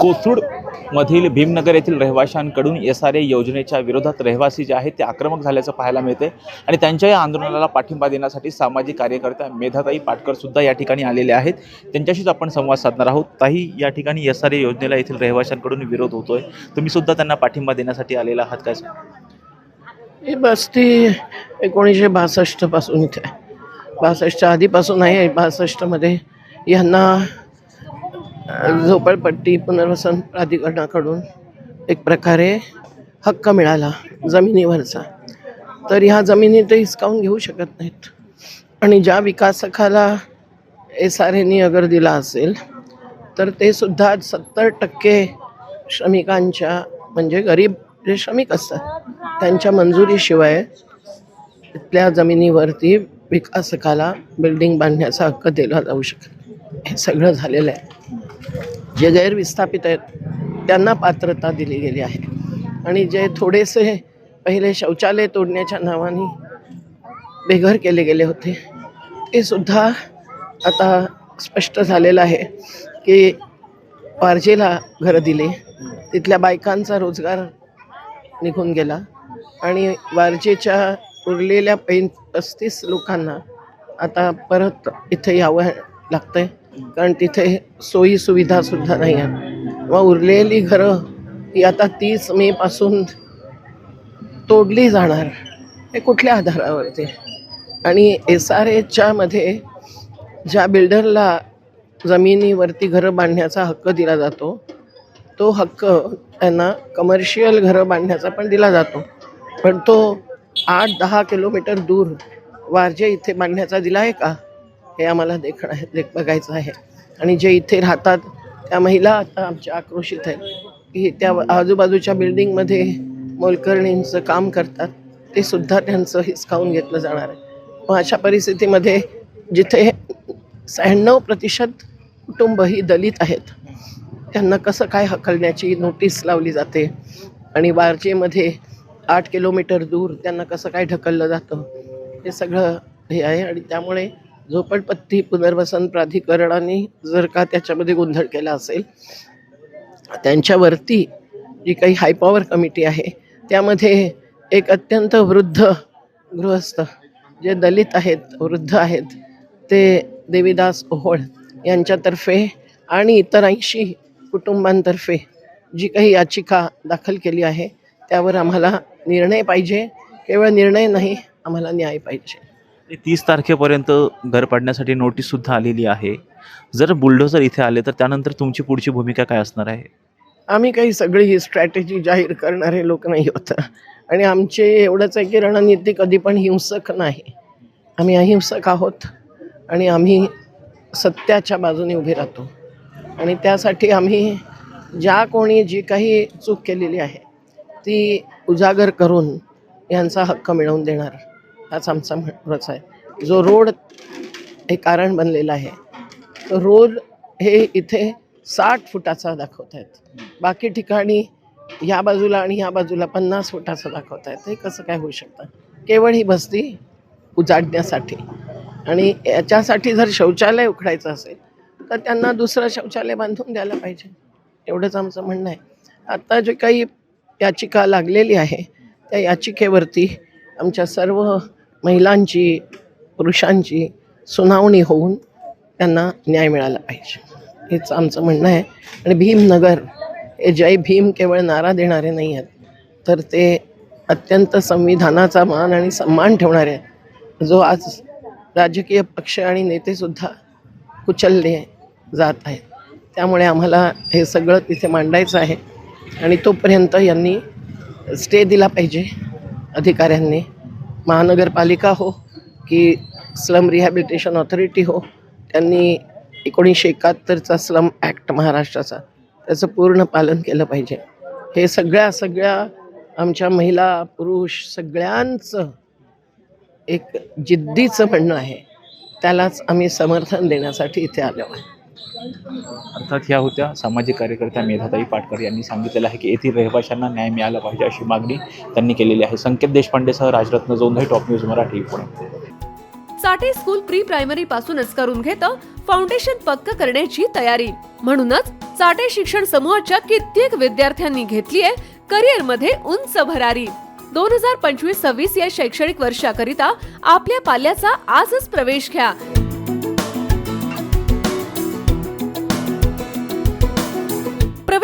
कोथरूड मधील भीमनगर येथील रहिवाशांकडून S R A योजनेच्या विरोधात रहिवासी जे आहेत ते आक्रमक झाल्याचं पाहायला मिळते आणि त्यांच्या या आंदोलनाला पाठिंबा देण्यासाठी सामाजिक कार्यकर्त्या मेधाताई पाटकर सुद्धा या ठिकाणी आलेले आहेत. त्यांच्याशीच आपण संवाद साधणार आहोत. ताही या ठिकाणी एस आर ए योजनेला येथील रहिवाशांकडून विरोध होतोय. तुम्ही सुद्धा त्यांना पाठिंबा देण्यासाठी आलेला आहात काय सांगा? ही बस्ती एकोणीसशे बासष्टपासून इथे बासष्टच्या आधीपासून आहे. बासष्टमध्ये यांना झोपडपट्टी पुनर्वसन प्राधिकरणाकडून एक प्रकारे हक्क मिळाला जमिनीवरचा. तर ह्या जमिनी ते हिसकावून घेऊ शकत नाहीत. आणि ज्या विकासकाला एस आर एनी अगर दिला असेल तर ते सुद्धा सत्तर टक्के श्रमिकांच्या म्हणजे गरीब जे श्रमिक असतात त्यांच्या मंजुरीशिवाय तिथल्या जमिनीवरती विकासकाला बिल्डिंग बांधण्याचा हक्क दिला जाऊ शकत हे सगळं झालेलं आहे. जे गैरविस्थापित आहेत त्यांना पात्रता दिली गेली आहे. आणि जे थोडेसे पहिले शौचालय तोडण्याच्या नावाने बेघर केले गेले होते ते सुद्धा आता स्पष्ट झालेलं आहे की वारजेला घरं दिले तिथल्या बायकांचा रोजगार निघून गेला आणि वारजेच्या उरलेल्या पै पस्तीस लोकांना आता परत इथे यावं लागतं आहे कारण तिथे सोयी सुविधासुद्धा नाही आहेत व उरलेली घरं ही आता तीस मेपासून तोडली जाणार हे कुठल्या आधारावरती? आणि एस आर एचच्यामध्ये ज्या बिल्डरला जमिनीवरती घरं बांधण्याचा हक्क दिला जातो तो हक्क त्यांना कमर्शियल घरं बांधण्याचा पण दिला जातो. पण तो आठ दहा किलोमीटर दूर वारजे इथे बांधण्याचा दिला आहे का? हे आम्हाला देखणं आहे देख बघायचं आहे. आणि जे इथे राहतात त्या महिला आता आमच्या आक्रोशित आहेत. की त्या आजूबाजूच्या बिल्डिंगमध्ये मोलकर्णींचं काम करतात. ते सुद्धा त्यांचं हिसकावून घेतलं जाणार आहे. मग अशा परिस्थितीमध्ये जिथे शहाण्णव प्रतिशत कुटुंब ही दलित आहेत त्यांना कसं काय हकलण्याची नोटीस लावली जाते? आणि वारजेमध्ये आठ किलोमीटर दूर त्यांना कसं काय ढकललं जातं? हे सगळं हे आहे. आणि त्यामुळे झोपडपट्टी पुनर्वसन प्राधिकरणाने जर का त्याच्यामध्ये गोंधळ केला असेल त्यांच्यावरती जी काही हायपॉवर कमिटी आहे त्यामध्ये एक अत्यंत वृद्ध गृहस्थ जे दलित आहेत वृद्ध आहेत ते देवीदास ओहोळ यांच्यातर्फे आणि इतर ऐंशी कुटुंबांतर्फे जी काही याचिका दाखल केली आहे त्यावर आम्हाला निर्णय पाहिजे. केवळ निर्णय नाही आम्हाला न्याय पाहिजे. तीस तारखेपर्यंत घर पाडण्यासाठी नोटीससुद्धा आलेली आहे. जर बुलडोजर इथे आले तर त्यानंतर तुमची पुढची भूमिका काय असणार आहे? आम्ही काही सगळी ही स्ट्रॅटेजी जाहीर करणारे लोक नाही होत आणि आमचे एवढंच आहे की रणनीती कधी पण हिंसक नाही. आम्ही अहिंसक आहोत आणि आम्ही सत्याच्या बाजूने उभे राहतो. आणि त्यासाठी आम्ही ज्या कोणी जी काही चूक केलेली आहे ती उजागर करून यांचा हक्क मिळवून देणार. हाच आमचा महत्त्वाचा आहे. जो रोड हे कारण बनलेलं आहे. तो रोड हे इथे साठ फुटाचा दाखवत आहेत बाकी ठिकाणी या बाजूला आणि ह्या बाजूला पन्नास फुटाचं दाखवत आहेत हे कसं काय होऊ शकतं? केवळ ही बस्ती उजाडण्यासाठी. आणि याच्यासाठी जर शौचालय उखडायचं असेल तर त्यांना दुसरं शौचालय बांधून द्यायला पाहिजे. एवढंच आमचं म्हणणं आहे. आत्ता जे काही याचिका लागलेली आहे त्या याचिकेवरती आमच्या सर्व महिलांची पुरुषांची सुनावणी होऊन त्यांना न्याय मिळाला पाहिजे. हेच आमचं म्हणणं आहे. आणि भीमनगर हे जय भीम केवळ नारा देणारे नाही आहेत तर ते अत्यंत संविधानाचा मान आणि सन्मान ठेवणारे आहेत. जो आज राजकीय पक्ष आणि नेतेसुद्धा कुचलले जात आहेत. त्यामुळे आम्हाला हे सगळं तिथे मांडायचं आहे. आणि तोपर्यंत यांनी स्टे दिला पाहिजे अधिकाऱ्यांनी. महानगरपालिका हो की स्लम रिहॅबिलिटेशन ऑथॉरिटी हो त्यांनी एकोणीसशे एकाहत्तरचा स्लम ॲक्ट महाराष्ट्राचा त्याचं पूर्ण पालन केलं पाहिजे. हे सगळ्या सगळ्या आमच्या महिला पुरुष सगळ्यांचं एक जिद्दीचं म्हणणं आहे. त्यालाच आम्ही समर्थन देण्यासाठी इथे आलो आहे. अर्थात ह्या होत्या सामाजिक कार्यकर्त्या मेधाताई पाटकर यांनी सांगितलेलं आहे की येथील रहिवाशांना न्याय मिळाला पाहिजे अशी मागणी त्यांनी केलेली आहे. Sanket देशपांडेसह Rajratna Jondhale top news Marathi Pune. Sathe school pre primary पासूनच करून घेतं फाउंडेशन पक्क करण्याची तयारी. म्हणूनच साठे शिक्षण समूहाच्या कित्येक विद्यार्थ्यांनी घेतलीये करिअरमध्ये उंच भरारी. दोन हजार पंचवीस सव्वीस या शैक्षणिक वर्षाकरिता आपल्या पाल्याचा आजच प्रवेश घ्या.